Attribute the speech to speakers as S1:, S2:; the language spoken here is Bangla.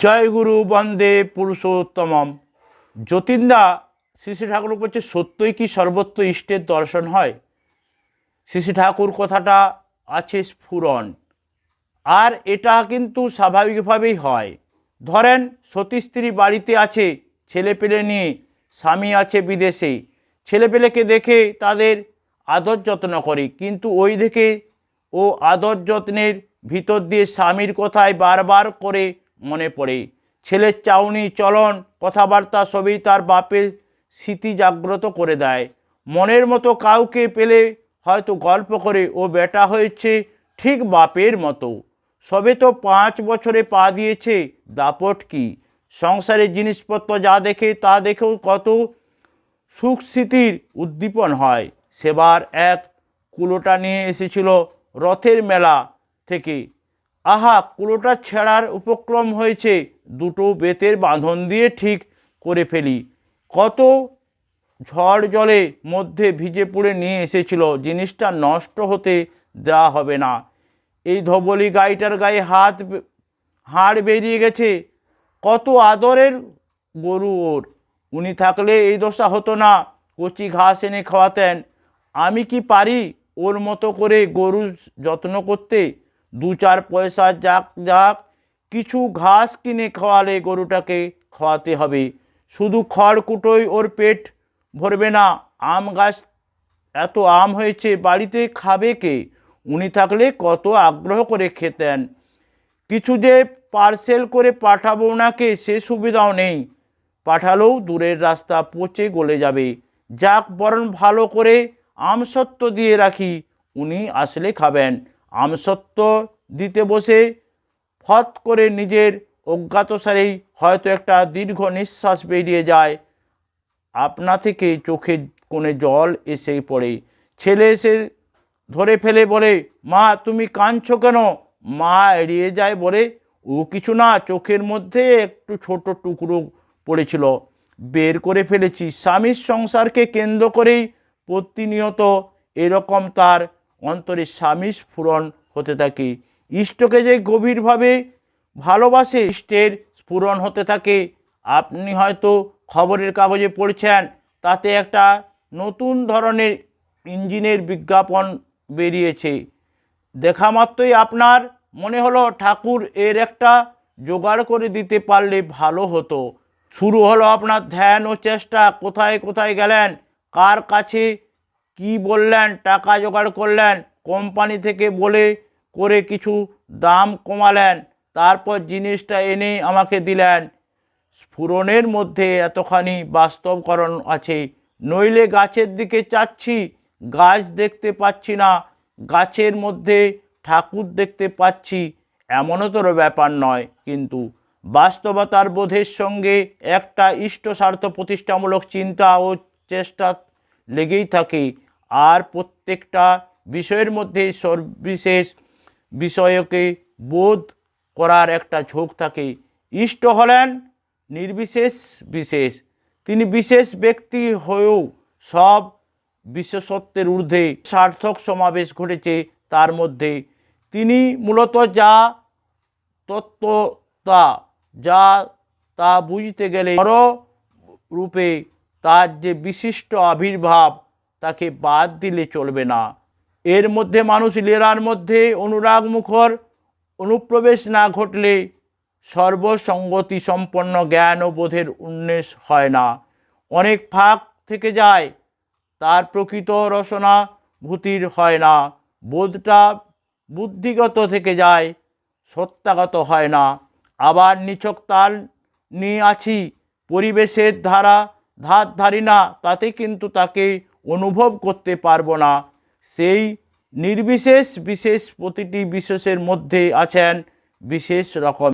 S1: জয় গুরু, বন্দে পুরুষোত্তমম। যতীনদা শ্রী ঠাকুর বলছে, সত্যই কি সর্বত্র ইষ্টের দর্শন হয়? শ্রী ঠাকুর কথাটা আছে স্ফুরণ। আর এটা কিন্তু স্বাভাবিকভাবেই হয়। ধরেন সতী স্ত্রী বাড়িতে আছে, ছেলে পেলে নিয়ে, স্বামী আছে বিদেশে। ছেলেপেলেকে দেখে তাদের আদর যত্ন করে, কিন্তু ওই দেখে ও আদর যত্নের ভিতর দিয়ে স্বামীর কথায় বারবার করে মনে পড়ে। ছেলের চাউনি, চলন, কথাবার্তা সবই তার বাপের স্মৃতি জাগ্রত করে দেয়। মনের মতো কাউকে পেলে হয়তো গল্প করে, ও বেটা হয়েছে, ঠিক বাপের মতো। সবে তো পাঁচ বছরে পা দিয়েছে, দাপট কি? সংসারের জিনিসপত্র যা দেখে, তা দেখেও কত সুখ স্মৃতির উদ্দীপন হয়। সেবার এক কুলোটা নিয়ে এসেছিল রথের মেলা থেকে। আহা, কুলোটা ছেঁড়ার উপক্রম হয়েছে। দুটো বেতের বাঁধন দিয়ে ঠিক করে ফেলি। কত ঝড় জলে মধ্যে ভিজে পুড়ে নিয়ে এসেছিল। জিনিসটা নষ্ট হতে দেওয়া হবে না। এই ধবলি গাইটার গায়ে হাত হাড় বেরিয়ে গেছে। কত আদরের গরু ওর। উনি থাকলে এই দশা হতো না। কচি ঘাস এনে খাওয়াতেন। আমি কি পারি ওর মতো করে গরু যত্ন করতে? দু চার পয়সা যাক যাক, কিছু ঘাস কিনে খাওয়ালে গরুটাকে খাওয়াতে হবে। শুধু খড় কুটোই ওর পেট ভরবে না। আম গাছ, এত আম হয়েছে, বাড়িতে খাবে কে? উনি থাকলে কত আগ্রহ করে খেতেন। কিছু যে পার্সেল করে পাঠাবো ওনাকে সে সুবিধাও নেই। পাঠালেও দূরের রাস্তা পচে গলে যাবে। যাক, বরং ভালো করে আমসত্ব দিয়ে রাখি। উনি আসলে খাবেন। আমসত্ব দিতে বসে ফত করে নিজের অজ্ঞাতসারেই হয়তো একটা দীর্ঘ নিঃশ্বাস বেরিয়ে যায়। আপনা থেকে চোখের কোণে জল এসে পড়ে। ছেলে এসে ধরে ফেলে বলে, মা, তুমি কাঁদছো কেন? মা এড়িয়ে যায় বলে ও কিছু না, চোখের মধ্যে একটু ছোট টুকরো পড়েছিল। বের করে ফেলেছি। স্বামীর সংসারকে কেন্দ্র করেই প্রতিনিয়ত এরকম তার অন্তরে স্বামী স্ফুরণ হতে থাকে। ইষ্টকে যে গভীরভাবে ভালোবাসে, ইষ্টের স্ফুরণ হতে থাকে। আপনি হয়তো খবরের কাগজে পড়ছেন, তাতে একটা নতুন ধরনের ইঞ্জিনের বিজ্ঞাপন বেরিয়েছে। দেখা মাত্রই আপনার মনে হলো ঠাকুর এর একটা জোগাড় করে দিতে পারলে ভালো হতো। শুরু হলো আপনার ধ্যান ও চেষ্টা, কোথায় কোথায় গেলেন, কার কাছে কি বললেন, টাকা জোগাড় করলেন, কোম্পানি থেকে বলে করে কিছু দাম কমালেন, তারপর জিনিসটা এনে আমাকে দিলেন। স্ফুরণের মধ্যে এতখানি বাস্তবকরণ আছে, নইলে গাছের দিকে চাচ্ছি, গাছ দেখতে পাচ্ছি না, গাছের মধ্যে ঠাকুর দেখতে পাচ্ছি এমনতর ব্যাপার নয়, কিন্তু বাস্তবতার বোধের সঙ্গে একটা ইষ্ট স্বার্থ প্রতিষ্ঠামূলক চিন্তা ও চেষ্টা লেগেই থাকে। আর প্রত্যেকটা বিষয়ের মধ্যে সর্বিশেষ বিষয়কে বোধ করার একটা ঝোঁক থাকে। ইষ্ট হলেন নির্বিশেষ বিশেষ। তিনি বিশেষ ব্যক্তি হয়েও সব বিশেষত্বের ঊর্ধ্বে সার্থক সমাবেশ ঘটেছে তার মধ্যে। তিনি মূলত যা তত্ত্বতা যা তা বুঝতে গেলে বড় রূপে তার যে বিশিষ্ট আবির্ভাব তাকে বাদ দিলে চলবে না। এর মধ্যে মানুষ লীলার মধ্যে অনুরাগ মুখর, অনুপ্রবেশ না ঘটলে সর্বসঙ্গতি সম্পন্ন জ্ঞান ও বোধের উন্মেষ হয় না। অনেক ফাঁক থেকে যায়, তার প্রকৃত রসনা ভূতির হয় না। বোধটা বুদ্ধিগত থেকে যায় সত্যাগত হয় না। আবার নিছক তাল নিয়ে আছি, পরিবেশের ধারা ধার ধারি না, তাতে কিন্তু তাকে অনুভব করতে পারব না। সেই নির্বিশেষ, বিশেষ প্রতিটি বিশেষের মধ্যে আছেন বিশেষ রকম।